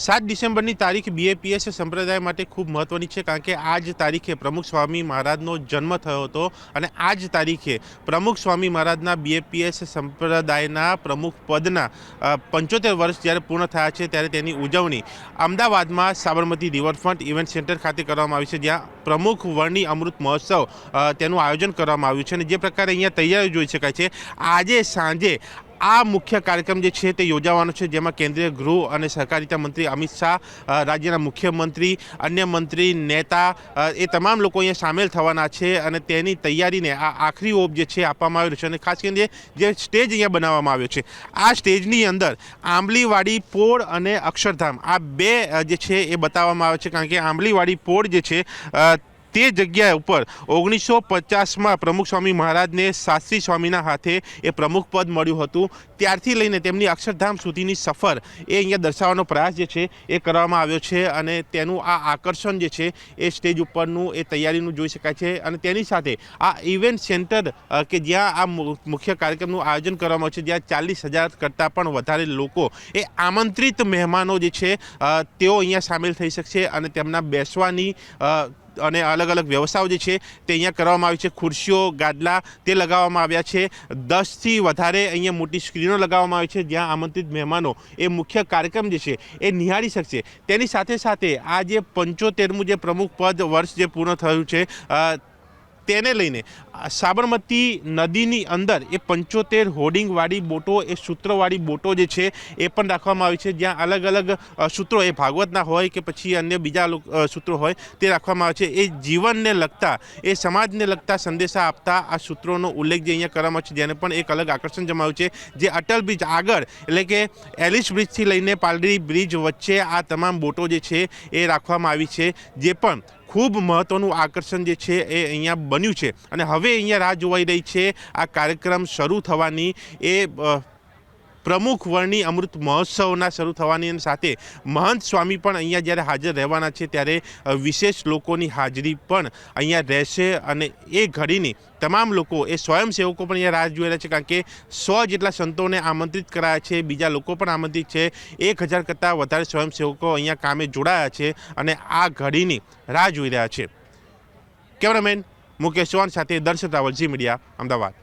સાત ડિસેમ્બરની તારીખ બીએપીએસ સંપ્રદાય માટે ખૂબ મહત્વની છે કારણ કે આ જ તારીખે પ્રમુખ સ્વામી મહારાજનો જન્મ થયો હતો અને આ જ તારીખે પ્રમુખ સ્વામી મહારાજના બીએપીએસ સંપ્રદાયના પ્રમુખ પદના પંચોતેર વર્ષ જ્યારે પૂર્ણ થયા છે ત્યારે તેની ઉજવણી અમદાવાદમાં સાબરમતી રિવરફ્રન્ટ ઇવેન્ટ સેન્ટર ખાતે કરવામાં આવી છે, જ્યાં પ્રમુખ વર્ણી અમૃત મહોત્સવ તેનું આયોજન કરવામાં આવ્યું છે અને જે પ્રકારે અહીંયા તૈયારી જોઈ શકાય છે. આજે સાંજે આ મુખ્ય કાર્યક્રમ જે છે તે યોજાવાનો છે, જેમાં કેન્દ્રીય ગૃહ અને સહકારિતા મંત્રી અમિત શાહ રાજ્યના મુખ્યમંત્રી, અન્ય મંત્રી, નેતા એ તમામ લોકો અહીંયા સામેલ થવાના છે અને તેની તૈયારીને આ આખરી ઓપ જે છે આપવામાં આવેલું છે અને ખાસ કરીને જે સ્ટેજ અહીંયા બનાવવામાં આવ્યો છે. આ સ્ટેજની અંદર આંબલીવાડી પોળ અને અક્ષરધામ આ બે જે છે એ બતાવવામાં આવે છે, કારણ કે આંબલીવાડી પોળ જે છે તે જગ્યા ઉપર ઓગણીસો પચાસમાં પ્રમુખ સ્વામી મહારાજને શાસ્ત્રી સ્વામીના હાથે એ પ્રમુખ પદ મળ્યું હતું. ત્યારથી લઈને તેમની અક્ષરધામ સુધીની સફર એ અહીંયા દર્શાવવાનો પ્રયાસ જે છે એ કરવામાં આવ્યો છે અને તેનું આ આકર્ષણ જે છે એ સ્ટેજ ઉપરનું એ તૈયારીનું જોઈ શકાય છે અને તેની સાથે આ ઇવેન્ટ સેન્ટર કે જ્યાં આ મુખ્ય કાર્યક્રમનું આયોજન કરવામાં છે, જ્યાં ચાલીસ હજાર કરતાં પણ વધારે લોકો એ આમંત્રિત મહેમાનો જે છે તેઓ અહીંયા સામેલ થઈ શકશે અને તેમના બેસવાની અને અલગ અલગ વ્યવસ્થાઓ જે છે તે અહીંયા કરવામાં આવી છે. ખુરશીઓ, ગાદલા તે લગાવવામાં આવ્યા છે. દસથી વધારે અહીંયા મોટી સ્ક્રીનો લગાવવામાં આવી છે. જ્યાં આમંત્રિત મહેમાનો, એ મુખ્ય કાર્યક્રમ જે છે, એ નિહાળી શકશે. તેની સાથે સાથે આ જે પંચોતેરમું જે પ્રમુખ પદ વર્ષ જે પૂર્ણ થયું છે તેને લઈને સાબરમતી નદીની અંદર એ પંચોતેર હોર્ડિંગવાળી બોટો, એ સૂત્રવાળી બોટો જે છે, એ પણ રાખવામાં આવી છે. જ્યાં અલગ અલગ સૂત્રો, એ ભાગવતના હોય કે પછી અન્ય બીજા સૂત્રો હોય, તે રાખવામાં આવે છે. એ જીવનને લગતા, એ સમાજને લગતા સંદેશા આપતા આ સૂત્રોનો ઉલ્લેખ જે અહીંયા કરવામાં છે, જેને પણ એક અલગ આકર્ષણ જમાવ્યું છે. જે અટલ બ્રિજ આગળ, એટલે કે એલિસ બ્રિજથી લઈને પાલડી બ્રિજ વચ્ચે આ તમામ બોટો જે છે, એ રાખવામાં આવી છે. જે પણ ખૂબ મહત્ત્વનું આકર્ષણ જે છે એ અહીંયા બન્યું છે. અને હવે અહીંયા રાહ જોવાઈ રહી છે, આ કાર્યક્રમ શરૂ થવાની એ પ્રમુખ વર્ણી અમૃત મહોત્સવના શરૂ થવાની સાથે મહંત સ્વામી પણ અહીંયા જ્યારે હાજર રહેવાના છે, ત્યારે વિશેષ લોકોની હાજરી પણ અહીંયા રહેશે અને એ ઘડીની તમામ લોકો, એ સ્વયંસેવકો પણ અહીંયા રાહ જોઈ રહ્યા છે, કારણ કે સો જેટલા સંતોને આમંત્રિત કરાયા છે, બીજા લોકો પણ આમંત્રિત છે, એક હજાર કરતાં વધારે સ્વયંસેવકો અહીંયા કામે જોડાયા છે અને આ ઘડીની રાહ જોઈ રહ્યા છે. કેમેરામેન મુકેશ ચૌહાણ સાથે દર્શક રાવલ જી મીડિયા, અમદાવાદ.